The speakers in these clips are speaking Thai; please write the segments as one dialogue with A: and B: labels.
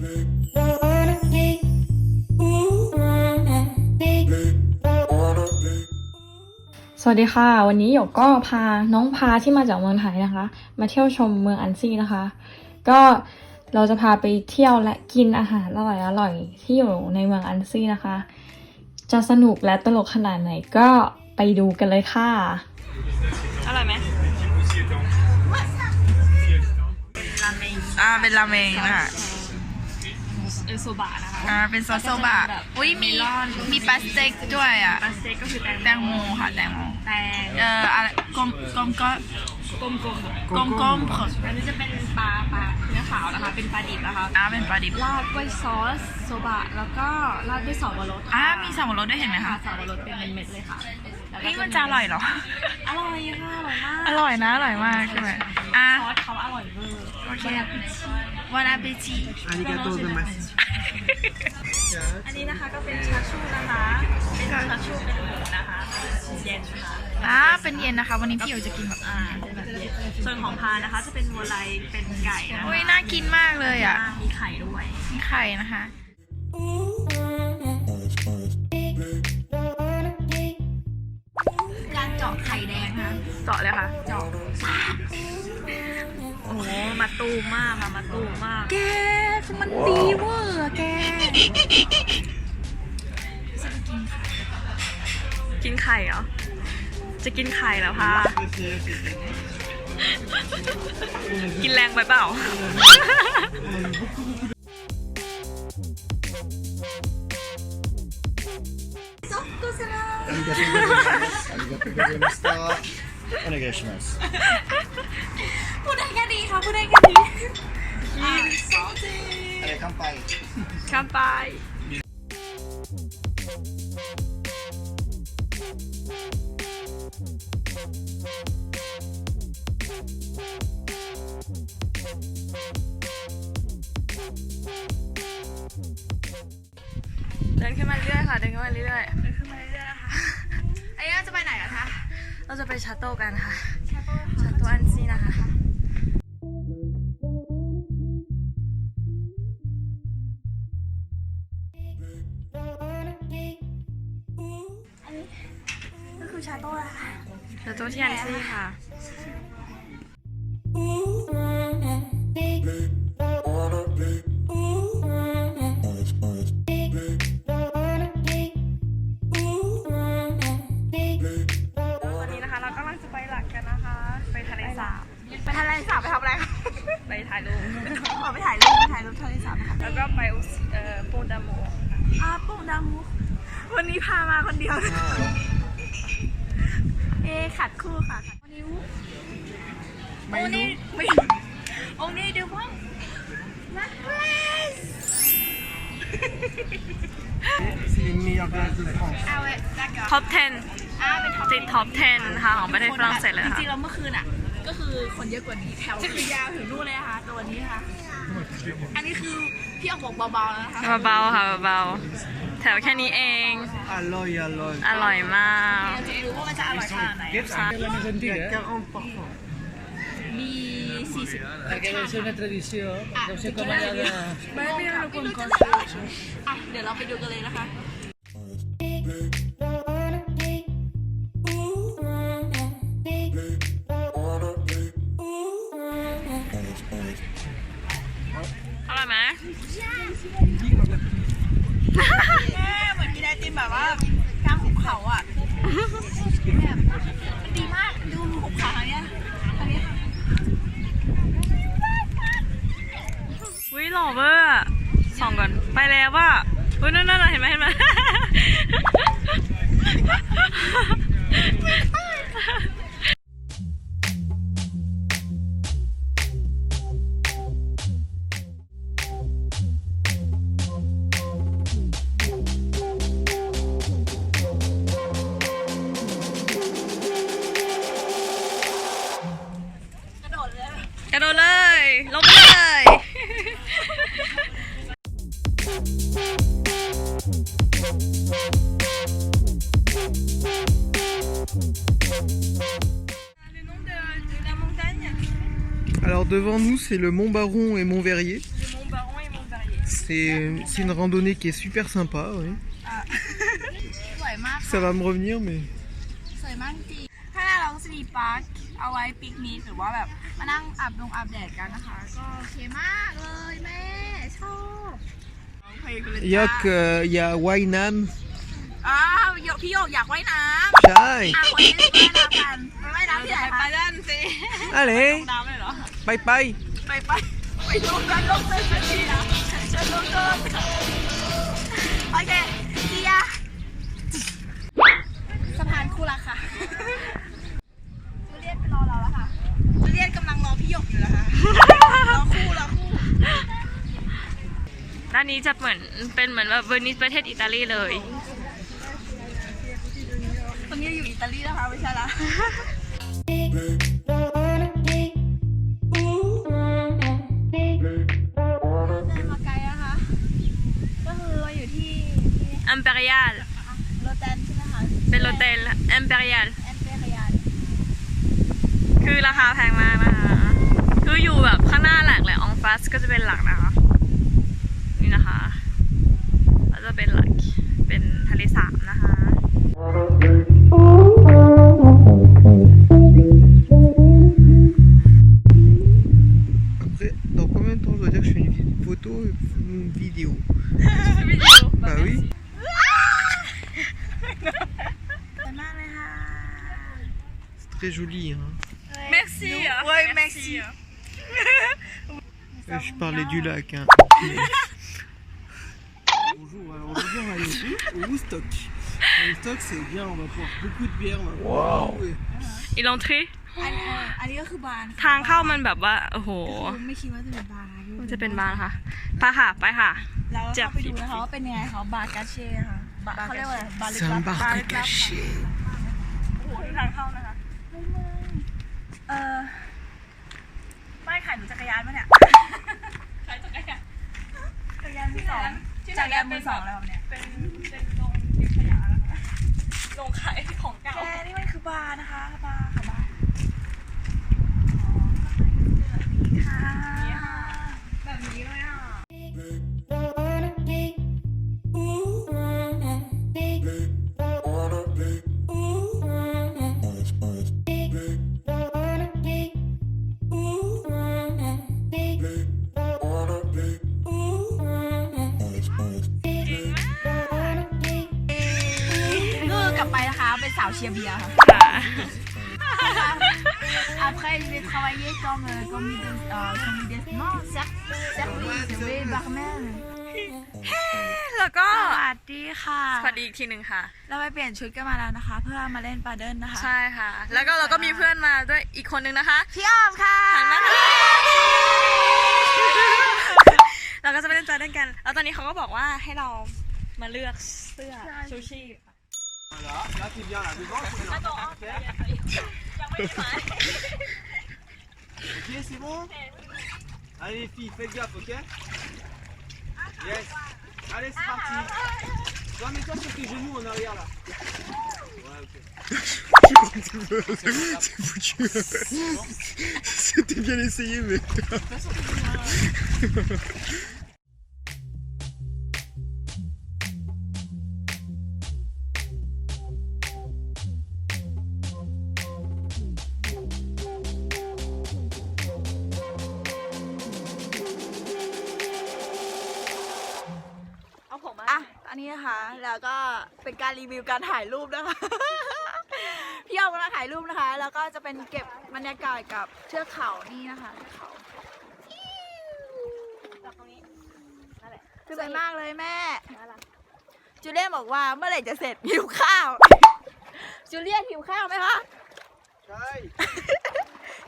A: สวัสดีค่ะ วันนี้หยกก็พาน้องพาที่มาจากเมืองไทยนะคะ มาเที่ยวชมเมืองอันซี่นะคะ ก็เราจะพาไปเที่ยวและกินอาหารอร่อยๆที่อยู่ในเมืองอันซี่นะคะ จะสนุกและตลกขนาดไหนก็ไปดูกันเลยค่ะ อร่อยไหม
B: อ่าเป็นราเมงนะคะ
A: เออโซบะนะคะ
B: อ่าเป็นซอสโซบะ อุ้ยมีมีปลาสเต็กด้วยอะ
A: ปลาสเต็กก็คือแตง
B: แตงโมค่ะแตงโม
A: แตง
B: เอ่ออะไรกลมกลมก็
A: กลมๆ
B: กลมกลมๆ
A: อันนี้จะเป็นปลาปลาเนื้อขาวนะคะ เป็นปลาดิบนะคะ
B: อ่าเป็นปลาดิบ
A: ราดด้วยซอสโซบะแล้วก็ราดด้วยสับปะรด
B: อ่า
A: ค่ะ
B: มีสับปะรดด้วยเห็นไหม
A: ค่ะ
B: คะ
A: สับปะรดเป็นเม็ดๆเลยค่ะแล้วก็
B: นี่มันจะอร่อยเหรอ
A: อร่อยค่ะอร่อยมาก
B: อร่อยนะอร่อยมากใช่ไหม อะ
A: ซอสเขาอร่อยเวอร์
B: โอเควานาเบจิ
C: อาริกาโตเซมา
A: อันนี้นะคะก็เป็นชาชูนะคะ เป็นชาชูเป็นหมูนะคะเย็นค่ะ
B: อ่าเป็นเย็นนะคะ วันนี้พี่อยู่จะกินแบบ
A: อ่าส่วนของพานะคะจะเป็นวัวลายเป็นไก่นะค
B: อุ้ยน่ากินมากเลยอะ
A: มีไข่ด้วย
B: มีไข่นะคะ
A: การเจาะไข่แดงค่ะ
B: เจาะเลยค่ะ
A: เจาะ มาตูมากมามาตูมาก
B: แกคือมันดีเวอร์แก
A: กินไข่เหรอ จะกินไข่แล้วพ่ะ กินแรงไปเปล่า
C: ありがとうございました。お願いします。
A: คะพูดได้แค่นี้อะอะไรข้า
C: มไป
A: ข้ามไป เดินขึ้นมาเรื่อยๆค่ะ เดินขึ้นมาเรื่อยเดินขึ้นมาเรื่อยๆนะคะ
B: ไอ้ย่าจะไปไหนอะคะ
A: เราจะไปชัตโต้กันค่ะ ชาโต้ชัตโต้อันซีนะคะ
B: คือชาโต้ละค่ะ
A: ชาโต้ที่อันซีค่ะ วันนี้นะคะ เรากำลังจะไปหลักกันนะคะ ไปทะเลสาบ
B: ไปทะเลสาบไปทำอะไรคะ
A: ไปถ่ายรูป
B: ออกไปถ่ายรูปไปถ่ายรูปทะเลสาบค่ะ
A: แล้วก็ไปอุสเอ่อปูดาโม
B: อาปุงดามูวันนี้พามาคนเดียว เอะขัดคู่ค่ะขัดนิ้วโอ้นี่ไม่โอ้นี่ดูว่านักเรส
C: C'est les meilleurs glaces de France.
B: เอาไว้ได้ก่อน
A: ท็อป 10
B: อ่าเป็นท็อป
A: ติดท็อป 10 นะคะของประเทศฝรั่งเศสเลย
B: จ
A: ค่ะ
B: ริงๆแล้วเมื่อคืนอะ ก็คือคนเยอะกว่านี้แถวคือยาวถึงนู่นเลยนะคะตัวนี้ค่ะ อันนี้คือพี่ออกบอกเบาๆแล้วนะคะ
A: เบาๆค่ะเบาๆ แถวแค่นี้เอง
C: Alloy, alloy.
A: อร่อยมาก
B: เราจะรู้ว่ามันจะอร่อยขนาดไหน
C: Il y a 40 parfums.
B: มี40
D: Perché deve essere una tradizione, deve essere come la
B: ไม่ไม่รู้คุณก็ อะ เดี๋ยวเราไปดูกันเลยนะคะ
C: Alors devant nous, c'est le Mont Baron et Mont Verrier.
A: Le et Mont Verrier.
C: C'est une randonnée qui est super sympa. Oui. Ça va me revenir, mais. Il y a que il y a
B: Allez. ไปไปไปไปไปดูกันลงเลยสักทีนะฉันลงก่อนโอเคเดียสะพานคู่รักค่ะจูเลียนไปรอเราแล้วค่ะจูเลียนกำลังรอพี่หยกอยู่นะคะรอคู่รอคู่
A: ด้านนี้จะเหมือนเป็นเหมือนแบบเวนิสประเทศอิตาลีเลย
B: ตรงนี้อยู่อิตาลีนะคะไม่ใช่ละ
A: รียล
B: โรแตนใช่ไหมคะ
A: เป็นโรเตลอิมเปรียล
B: แอนเปรียน
A: คือราคาแพงมากนะคะ คืออยู่แบบข้างหน้าหลักเลยองฟัสก็จะเป็นหลักนะคะ นี่นะคะ ก็จะเป็นหลัก เป็นทะเลสาบนะคะ
C: Après, dans combien de temps je dois dire que je fais une vi- photo ou une vidéo Bah oui.
B: สวยมากเลยค่ะ
C: C'est très joli. Hein.
A: Merci
B: Ouais, merci.
C: Euh, Je parlais du lac. Hein. Bonjour, alors aujourd'hui on va aller où Au Woodstock. Au Woodstock c'est bien, on va boire beaucoup de bière. on va boire beaucoup et-
A: อีลองทรี
B: อันนี้อันนี้ก็คือบาร์นะคะ
A: ทางเข้ามันแบบว่า โอ้โห
B: คือไม่คิดว่าจะเป็นบาร์
A: มันจะเป็นบาร์ค่ะไปค่ะ ไปค่ะ
B: เราเข้าไปดูนะคะว่าเป็นยังไงเขาบาร์กาเช่ค่ะ บาร์เขาเรียกว่าอะไรบาร์ลึก
C: C'est
B: ลั
C: un
B: บ
C: bar
B: ลึกลับ
C: caché.
B: โอ้โหดูทางเข้านะคะเฮ้ยมึงเออป้ายขายหนูจักรยานปะเนี่ย ขายจักรยานจักรยานมือสองจักรยานมือสองแล้วเนี่ย
A: เป็นเป็นโรงเก็บขยะนะคะโรงขายของเก่า
B: แกนี่มันคือบาร์นะคะบาร์ กลับไปนะคะเป็นสาวเชียร์เบียร์ค่ะ
A: ค่ะ
B: Après, je vais travailler comme euh, comme euh, comme des- non, ser- service, oui, barman.
A: แล้วก็
B: สวัสดีค่ะ
A: สวัสดีอีกทีหนึ่งค่ะ
B: เราไปเปลี่ยนชุดกันมาแล้วนะคะ เพื่อมาเล่นปาเดิลนะคะ
A: ใช่ค่ะ แล้วก็เราก็มีเพื่อนมาด้วยอีกคนนึงนะคะ
B: พี่ออมค่ะ
A: หันมาค่ะเราก็จะไปเล่นจอยเล่นกัน แล้วตอนนี้เขาก็บอกว่าให้เรามาเลือกเสื้อชูชีพ
C: Voilà, là t'es bien là devant. Ok, c'est bon Allez les filles, faites gaffe, ok Yes. Allez, c'est parti. Toi, mets-toi sur tes genoux en arrière là. Ouais, ok. C'est foutu. C'était bien essayé, mais.
A: เอา
B: เป็นการรีวิวการถ่ายรูปนะคะ พี่ออมกำลังถ่ายรูปนะคะ แล้วก็จะเป็นเก็บบรรยากาศกับเทือกเขานี่นะคะเทือกเขาสวยมากเลยแม่จูเลียนบอกว่าเมื่อไหร่จะเสร็จหิวข้าว จูเลียนหิวข้าวไหมคะ
C: Aïe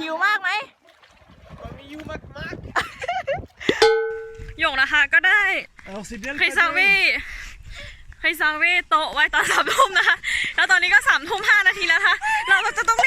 B: หิวมากไหม
C: Comme you, Mac Mac
A: หยกนะคะก็ได้
C: Alors, c'est bien le
A: คริซาวี ไปซาวีโตะไว้ตอนสามทุ่มนะคะ แล้วตอนนี้ก็สามทุ่มห้านาทีแล้วนะคะ เราก็จะต้อง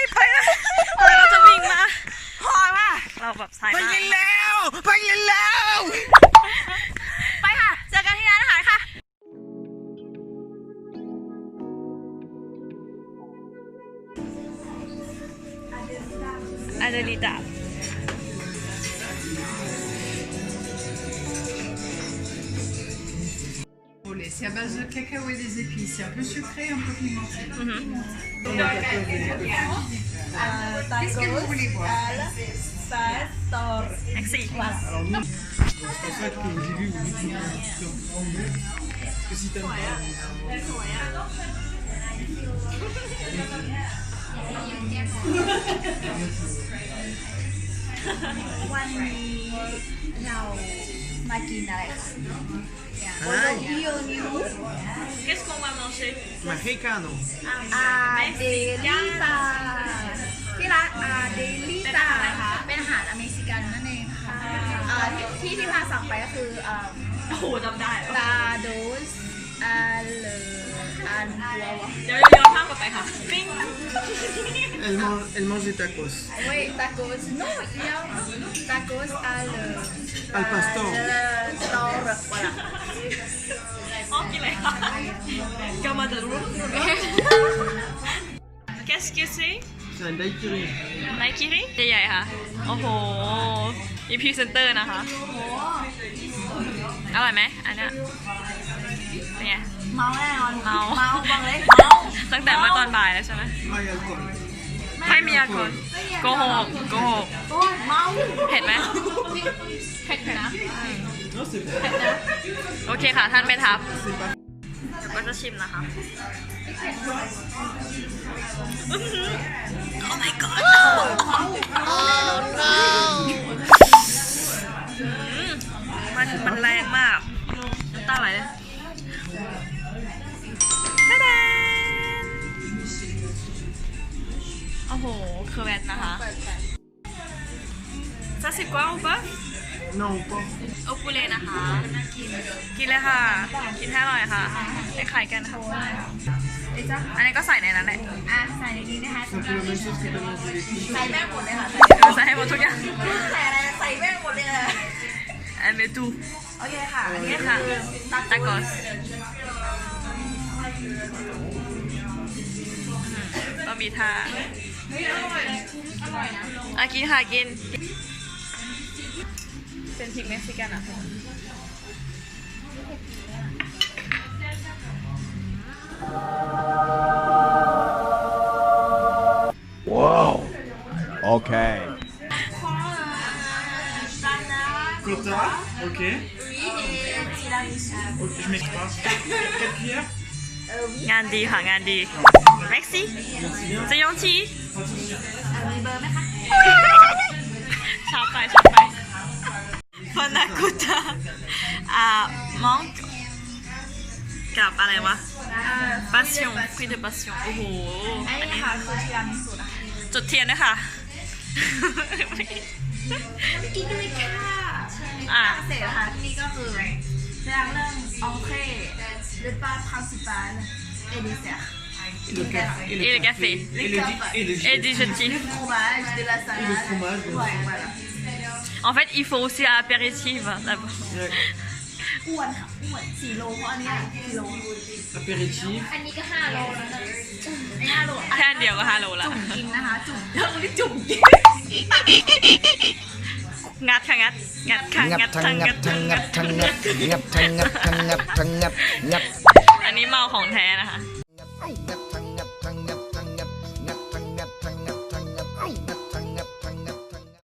E: C'est à base de cacao et des épices. C'est un peu sucré, un peu pimenté. Mhm. Qu'est-ce que vous voulez boire
A: Merci.
C: C'est pour si
A: มากินอะไรคะ
C: Aïe,
A: โยนิว Qu'est-ce qu'on va manger
C: Mexicano.
A: อาเดลิตาที่ร้านอาเดลิตาเป็นอาหารอเมริกันนั่นเองค่ะอ่าที่ที่ที่พาสั่งไปก็คืออ่าโอ้โหจำได้ตาโดสอาเลอั นตัววะเดี๋ยวย้าพกลับไปค่ะ ปิ้ง
C: El, man- elle mange des tacos.
A: Oui, tacos. No, il y a tacos al,
C: Al pastor.
A: al pastor. Voilà. Oh, quel est Comme de Qu'est-ce que c'est
C: C'est un daiquiri.
A: ไนกิริใหญ่ๆค่ะ โอ้โหมีพรีเซนเตอร์นะคะ อร่อยไหมอันเนี้ยเป็นไง
B: เมาแน่นอน
A: เมา
B: เมาบอกเลยเมา
A: ตั้งแต่เมื่อตอนบ่ายแล้วใช่ไหม
C: Ah, il y a alcool.
A: ไม่มีอากลโกหกโกหก
B: โอ้ยเมา
A: เผ็ดไหม
B: เผ็ดนะ
C: Non, c'est bon.
A: โอเคค่ะท่านแม่ทัพเดี๋ยวก็จะชิมนะคะโอ้ my god อืมมันมันแรงมากน้ำตาไหลเลย โอ้โหเคอร์เวตนะคะ Ça c'est quoi ou pas
C: Non, pas.
A: โอปูเลนะคะ กินเลยค่ะ กินให้อร่อยค่ะไปขายกันค่ะอันนี้ก็ใส่ในนั้นแหละ
B: อะใส่ในนี้นะคะ
C: C'est un peu la même chose que de manger des filles.
B: ใส่แม่งหมดเลยค่ะ
A: ใส่ให้หมดทุกอย่าง
B: ใส่อะไร ใส่แม่งหมดเลยค่ะ
A: อันเมตู
B: โอเคค่ะ อันนี้
A: นี่
B: คื
A: ค่ะ
B: อ
A: ตากอสก็มีท่า อะกินค่ะกิน เป็นพริกเม็กซิกันอะ
F: Wow. Okay.
C: Cotta, ok. Ok, je m'excuse pas. Quatre cuillères
A: งานดีค่ะงานดี แม็กซี่จะยอง ทีชอบไปชอบไปฟานาคุตาอ่ามองกับอะไรวะ passion prix de passion โอ้โห
B: อันนี้ค่ะคือทีรามิสุนะคะ
A: จุดเทียนด้วยค่ะ
B: ไม่กินเลยค่ะ
A: อะ
B: เสร็จแล้วค่ะที่นี่ก็คือแสดงเรื่ององเคหรือปลาพาสิปาลเอดิเซีย
C: Et le café.
A: Et le café.
C: Et le, di- et le,
A: et digestif
B: fromage de la salade
C: Et le fromage, bien
B: Ouais,
C: sûr.
B: voilà.
A: en fait il faut aussi apéritif d'abord
C: Ouais.
B: อ้วนค่ะอ้วนสี่โลเพราะอันเนี้ยกิโล
C: Apéritif.
B: อันนี้ก็ห้าโลแล้วนะไม่ห้าโล
A: แค่อันเดียวก็ฮัลโหลละ
B: จุ่มกินนะคะ จุ่มเรื่องนี้จุ่มกิน
A: งัดค่ะงัด งัดค่ะ
F: งั
A: งั
F: บ
A: ด
F: ทั้ง
A: ทั้ง
F: งั
A: งั
F: บ
A: ด
F: ทั้
A: ทั้
F: ง
A: ง
F: งั
A: งั
F: บ
A: ด
F: ทั้งงับงับทั้งงับทั้งงับทั้งงับงับ
A: อันนี้เมาของแท้นะคะ
F: งับ